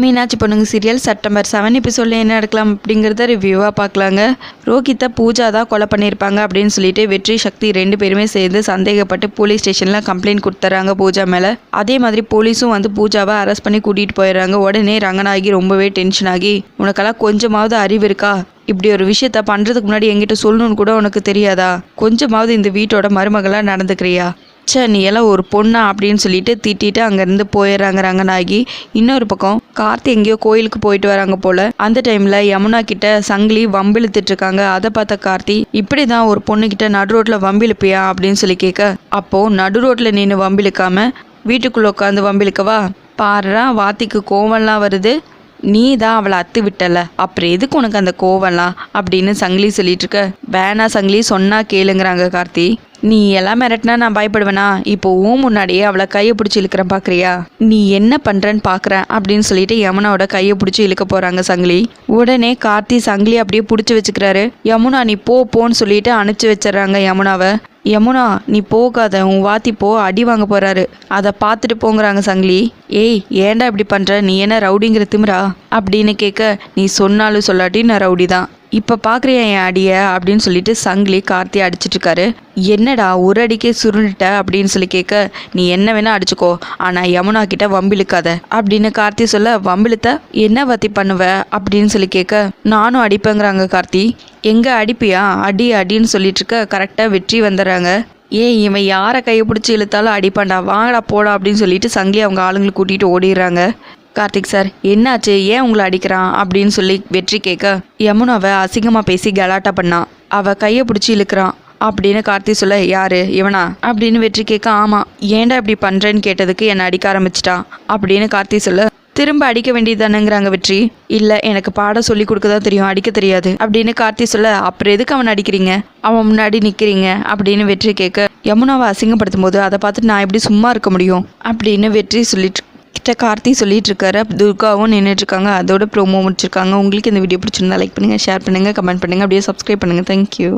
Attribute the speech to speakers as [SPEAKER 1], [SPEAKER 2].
[SPEAKER 1] மீனாட்சி பொண்ணுங்க serial September seven எபிசோடில் என்ன நடக்கலாம் அப்படிங்கிறத ரிவ்யூவாக பார்க்கலாங்க. ரோஹித்தை பூஜா தான் கொலை பண்ணியிருப்பாங்க அப்படின்னு சொல்லிட்டு வெற்றி சக்தி ரெண்டு பேருமே சேர்ந்து சந்தேகப்பட்டு போலீஸ் ஸ்டேஷனில் கம்ப்ளைண்ட் கொடுத்துறாங்க பூஜா மேலே. அதே மாதிரி போலீஸும் வந்து பூஜாவை அரெஸ்ட் பண்ணி கூட்டிகிட்டு போயிடுறாங்க. உடனே ரங்கநாயகி ரொம்பவே டென்ஷன் ஆகி உனக்கெல்லாம் கொஞ்சமாவது அறிவு இருக்கா? இப்படி ஒரு விஷயத்த பண்ணுறதுக்கு முன்னாடி எங்கிட்ட சொல்லணும்னு கூட உனக்கு தெரியாதா? கொஞ்சமாவது இந்த வீட்டோட மருமகளாக நடந்துக்கிறியா? ச்சே நீ எல்லாம் ஒரு பொண்ணா அப்படின்னு சொல்லிட்டு திட்டிட்டு அங்கேருந்து போயிடுறாங்க ரங்கநாயகி. இன்னொரு பக்கம் கார்த்தி எங்கேயோ கோயிலுக்கு போயிட்டு வராங்க போல. அந்த டைமில் யமுனா கிட்ட சங்கிலி வம்பிழுத்துட்டு இருக்காங்க அதை பார்த்த கார்த்தி இப்படி தான் ஒரு பொண்ணுக்கிட்ட நடு ரோட்டில் வம்பிழுப்பியா? அப்படின்னு சொல்லி கேட்க அப்போது நடு ரோட்டில் நின்று வம்பிழுக்காம வீட்டுக்குள்ளே உட்காந்து வம்பிழுக்கவா? பாருறா வாத்திக்கு கோவம்லாம் வருது. நீ தான் அவளை அத்து விட்டல. அப்புறம் எதுக்கு உனக்கு அந்த கோவம்லாம்? அப்படின்னு சங்கிலி சொல்லிட்டு இருக்க. வேணா சங்கிலி சொன்னா கேளுங்கிறாங்க கார்த்தி. நீ எல்லாம் மிரட்டினா நான் பயப்படுவேனா? இப்போ ஊ முன்னாடியே அவளை கையை பிடிச்சி இழுக்கிறேன் பார்க்குறியா நீ என்ன பண்ணுறேன்னு பார்க்குறேன் அப்படின்னு சொல்லிட்டு யமுனாவோட கையை பிடிச்சி இழுக்க போகிறாங்க சங்கிலி. உடனே கார்த்தி சங்கிலி அப்படியே பிடிச்சி வச்சுக்கிறாரு. யமுனா நீ போ போன்னு சொல்லிட்டு அனுப்பிச்சி வச்சிடுறாங்க யமுனாவை. யமுனா நீ போகாத உன் வாத்தி போ அடி வாங்க போறாரு. அதை பார்த்துட்டு போங்கிறாங்க சங்கிலி. ஏய் ஏன்டா இப்படி பண்ற? நீ என்ன ரவுடிங்கிற திமிரா? அப்படின்னு கேட்க நீ சொன்னாலும் சொல்லாட்டி நான் ரவுடி தான் இப்போ பார்க்குறியா என் அடியை அப்படின்னு சொல்லிட்டு சங்கிலி கார்த்தி அடிச்சிட்ருக்காரு என்னடா ஒரு அடிக்கே சுருண்டுட்ட அப்படின்னு சொல்லி கேட்க நீ என்ன வேணால் அடிச்சுக்கோ ஆனால் யமுனா கிட்ட வம்பிழுக்காத அப்படின்னு கார்த்தி சொல்ல வம்பிழுத்த என்ன வத்தி பண்ணுவ? அப்படின்னு சொல்லி கேட்க நானும் அடிப்பேங்கிறாங்க கார்த்தி. எங்கே அடிப்பியா? அடி அடின்னு சொல்லிட்டு இருக்க கரெக்டாக வெற்றி வந்துடுறாங்க. ஏன் இவன் யாரை கையை பிடிச்சி இழுத்தாலும் அடிப்பாண்டா வாங்கடா போடா அப்படின்னு சொல்லிட்டு சங்கிலி அவங்க ஆளுங்களை கூட்டிகிட்டு ஓடிடுறாங்க. கார்த்திக் சார் என்னாச்சு? ஏன் உங்களை அடிக்கிறான்? அப்படின்னு சொல்லி வெற்றி கேட்க யமுனாவை அசிங்கமாக பேசி கலாட்டா பண்ணான் அவள் கையை பிடிச்சி இழுக்கிறான். அப்படின்னு கார்த்தி சொல்ல யாரு? இவனா? அப்படின்னு வெற்றி கேட்க ஆமாம் ஏன்டா இப்படி பண்ணுறேன்னு கேட்டதுக்கு என்னை அடிக்க ஆரம்பிச்சிட்டான் அப்படின்னு கார்த்தி சொல்ல திரும்ப அடிக்க வேண்டியதானுங்கிறாங்க வெற்றி. இல்லை எனக்கு பாடம் சொல்லி கொடுக்க தான் தெரியும். அடிக்க தெரியாது. அப்படின்னு கார்த்தி சொல்ல அப்புறம் எதுக்கு அவன் அடிக்கிறீங்க? அவன் முன்னாடி நிற்கிறீங்க அப்படின்னு வெற்றி கேட்க யமுனாவை அசிங்கப்படுத்தும் போது அதை பார்த்துட்டு நான் எப்படி சும்மா இருக்க முடியும்? அப்படின்னு வெற்றி சொல்லிட்டு கிட்ட கார்த்தி சொல்லிட்டு இருக்காரு துர்காவும் நின்றுட்டுருக்காங்க அதோட ப்ரோமோ முடிச்சிருக்காங்க. உங்களுக்கு இந்த வீடியோ பிடிச்சிருந்தா லைக் பண்ணுங்கள் ஷேர் பண்ணுங்க கமெண்ட் பண்ணுங்க. அப்படியே சப்ஸ்கிரைப் பண்ணுங்க. தேங்க்யூ